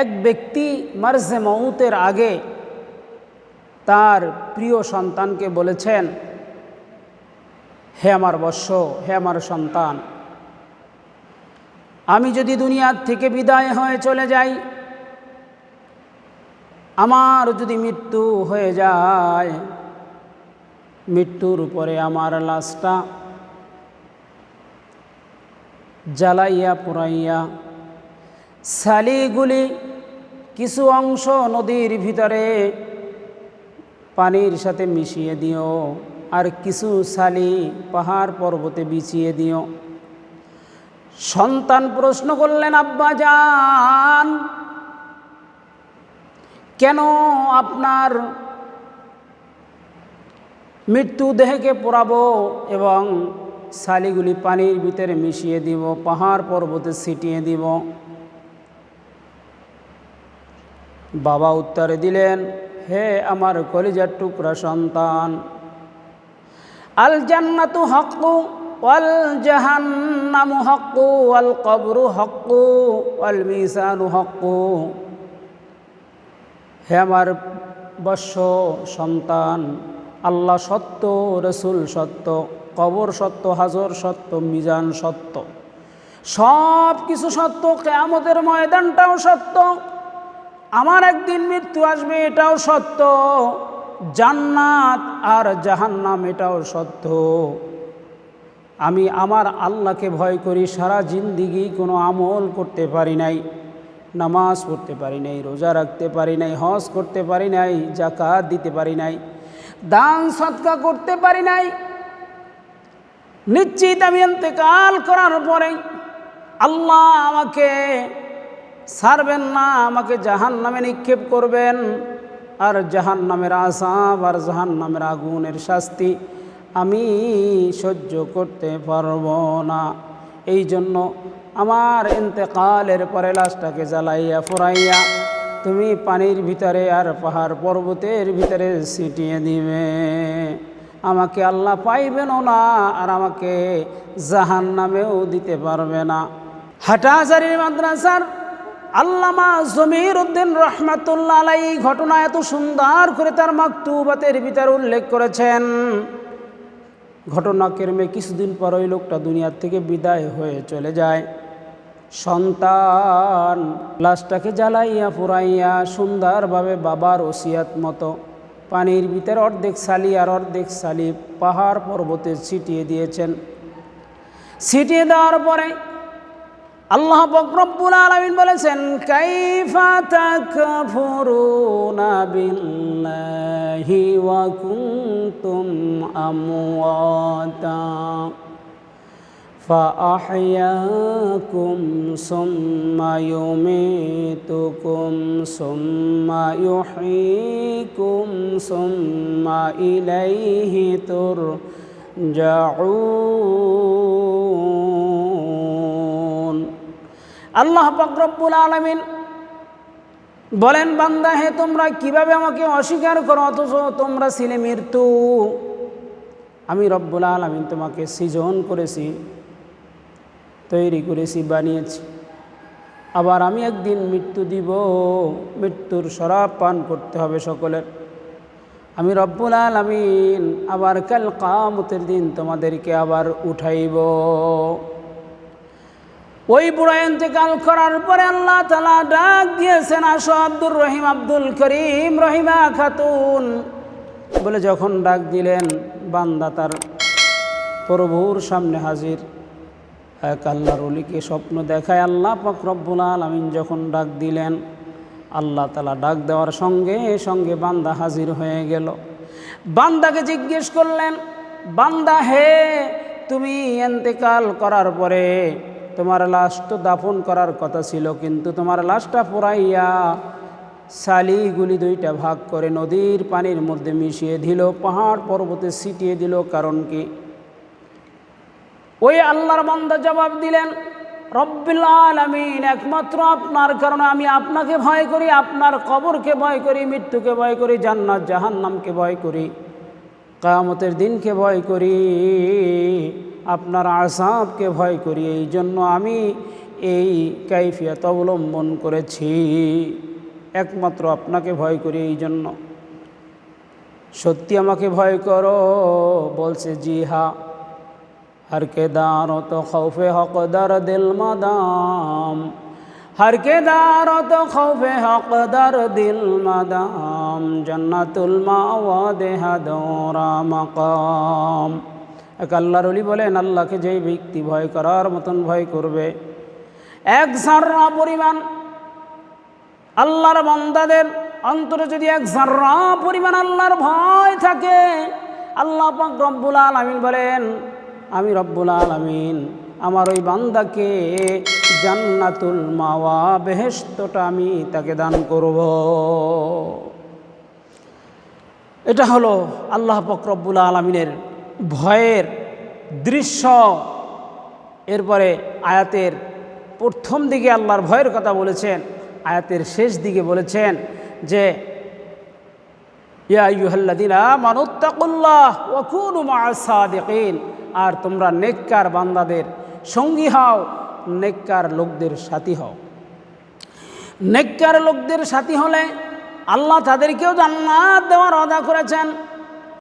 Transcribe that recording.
এক ব্যক্তি মার্জে মৌতের আগে তার প্রিয় সন্তানকে বলেছেন, হে আমার বৎস, হে আমার সন্তান, আমি যদি দুনিয়ার থেকে বিদায় হয়ে চলে যাই, আমার যদি মৃত্যু হয়ে যায়, মৃত্যুর পরে আমার লাশটা জ্বালাইয়া পুরাইয়া শালিগুলি কিছু অংশ নদীর ভিতরে পানির সাথে মিশিয়ে দিও, আর কিছু শালি পাহাড় পর্বতে বিছিয়ে দিও। সন্তান প্রশ্ন করলেন, আব্বা যান কেন আপনার মৃত্যু দেহকে পোড়াবো এবং শালিগুলি পানির ভিতরে মিশিয়ে দিব, পাহাড় পর্বতে ছিটিয়ে দিব? বাবা উত্তরে দিলেন, হে আমার কলিজার টুকরা সন্তান আল জান্নাতু হক্কু ওয়াল জাহান্নামু হক্কু ওয়াল কবরু হক্কু ওয়াল মিসানু হক্কু। হে আমার বৎস সন্তান, আল্লাহ সত্য, রসুল সত্য, কবর সত্য, হাজর সত্য, মিজান সত্য। সব কিছু সত্য, কেয়ামতের ময়দানটাও সত্য। আমার একদিন মৃত্যু আসবে, এটাও সত্য। জান্নাত আর জাহান্নাম, এটাও সত্য। আমি আমার আল্লাহকে ভয় করি, সারা জিন্দিগি কোনো আমল করতে পারি নাই, নামাজ পড়তে পারি নাই, রোজা রাখতে পারি নাই, হজ করতে পারি নাই, জাকাত দিতে পারি নাই, দান সৎকা করতে পারি নাই। নিশ্চিত আমি অন্তেকাল করার পরে আল্লাহ আমাকে ছাড়বেন না, আমাকে জাহান নামে নিক্ষেপ করবেন। আর জাহান নামের আসাব আর জাহান নামের আগুনের শাস্তি আমি সহ্য করতে পারব না। এই জন্য আমার ইন্তেকালের পরে লাশটাকে জ্বালাইয়া ফুরাইয়া তুমি পানির ভিতরে আর পাহাড় পর্বতের ভিতরে ছিটিয়ে দিবে। আমাকে আল্লাহ পাইবেনও না আর আমাকে জাহান নামেও দিতে পারবে না। হাটাজারির মাদ্রাসার আল্লামা জমির উদ্দিন রহমাতুল্লাহ আলাই এই ঘটনা এত সুন্দর করে তার মাকতুবাতের ভিতরে উল্লেখ করেছেন। ঘটনাক্রমে কিছুদিন পর ওই লোকটা দুনিয়ার থেকে বিদায় হয়ে চলে যায়। সন্তান লাশটাকে জ্বালাইয়া পুরাইয়া সুন্দরভাবে বাবার ওসিয়াত মতো পানির ভিতরে অর্ধেক সালি আর অর্ধেক সালি পাহাড় পর্বতে ছিটিয়ে দিয়েছেন। ছিটিয়ে দেওয়ার পরে আল্লাহ বকরব্বুল আলমিন বলেছেন কাইফা তাকফুরুনা বিল্লাহি ওয়া কুনতুম আমওয়াতা فأحياكم ثم يميتكم ثم يحييكم ثم إليه ترجعون আল্লাহ পাকরব্বুল আলমিন বলেন, বান্দা, হে তোমরা কীভাবে আমাকে অস্বীকার করো? অথচ তোমরা ছিলে মৃত্যু। আমি রব্বুল আলমিন তোমাকে সৃজন করেছি, তৈরি করেছি, বানিয়েছি। আবার আমি একদিন মৃত্যু দিব, মৃত্যুর শরাব পান করতে হবে সকলের। আমি রব্বুল আলমিন আবার কাল কামতের দিন তোমাদেরকে আবার উঠাইব। ওই বুড়া ইন্তেকাল করার পরে আল্লাহ তালা ডাক দিয়েছেন, আসো আব্দুর রহিম, আব্দুল করিম রহিমা খাতুন। বলে যখন ডাক দিলেন, বান্দা তার প্রভুর সামনে হাজির। এক আল্লাহর অলিকে স্বপ্ন দেখায় আল্লাহ ফকরব্বুল আলমিন যখন ডাক দিলেন, আল্লাহ তালা ডাক দেওয়ার সঙ্গে সঙ্গে বান্দা হাজির হয়ে গেল। বান্দাকে জিজ্ঞেস করলেন, বান্দা হে, তুমি এন্তেকাল করার পরে তোমার লাশ তো দাফন করার কথা ছিল, কিন্তু তোমার লাশটা পোড়াইয়া শালিগুলি দুইটা ভাগ করে নদীর পানির মধ্যে মিশিয়ে দিল, পাহাড় পর্বতে ছিটিয়ে দিল, কারণ কি? ওই আল্লাহর বান্দা জবাব দিলেন, রব্বিল একমাত্র আপনার কারণে আমি আপনাকে ভয় করি, আপনার কবরকে ভয় করি, মৃত্যুকে ভয় করি, জান্নাত, জাহান্নামকে ভয় করি, কায়ামতের দিনকে ভয় করি। আপনার আসাবকে ভয় করি, এই জন্য আমি এই কাইফিয়াত অবলম্বন করেছি। একমাত্র আপনাকে ভয় করি, এই জন্য। সত্যি আমাকে ভয় করো, বলছে জি হা কে দার তো খৌফে হকদার দিল মাদাম। হার কে দার তো খৌফে হকদার দিল মাদাম। জন্নাতুল মা দেহা দৌরা মকাম। এক আল্লাহর অলি বলেন, আল্লাহকে যেই ব্যক্তি ভয় করার মতন ভয় করবে, এক সাররা পরিমাণ আল্লাহর বান্দাদের অন্তরে যদি এক জাররা পরিমাণ আল্লাহর ভয় থাকে, আল্লাহ পাক রব্বুল আলামিন বলেন, আমি রব্বুল আলামিন, আমার ওই বান্দাকে জান্নাতুল মাওয়া বেহেস্তটা আমি তাকে দান করব। এটা হলো আল্লাহ পাক রব্বুল আলমিনের ভয়ের দৃশ্য। এরপরে আয়াতের প্রথম দিকে আল্লাহর ভয়ের কথা বলেছেন, আয়াতের শেষ দিকে বলেছেন যে আর তোমরা নেককার বান্দাদের সঙ্গী হও, নেককার লোকদের সাথী হও। নেককার লোকদের সাথী হলে আল্লাহ তাদেরকেও জান্নাত দেওয়ার অদা করেছেন।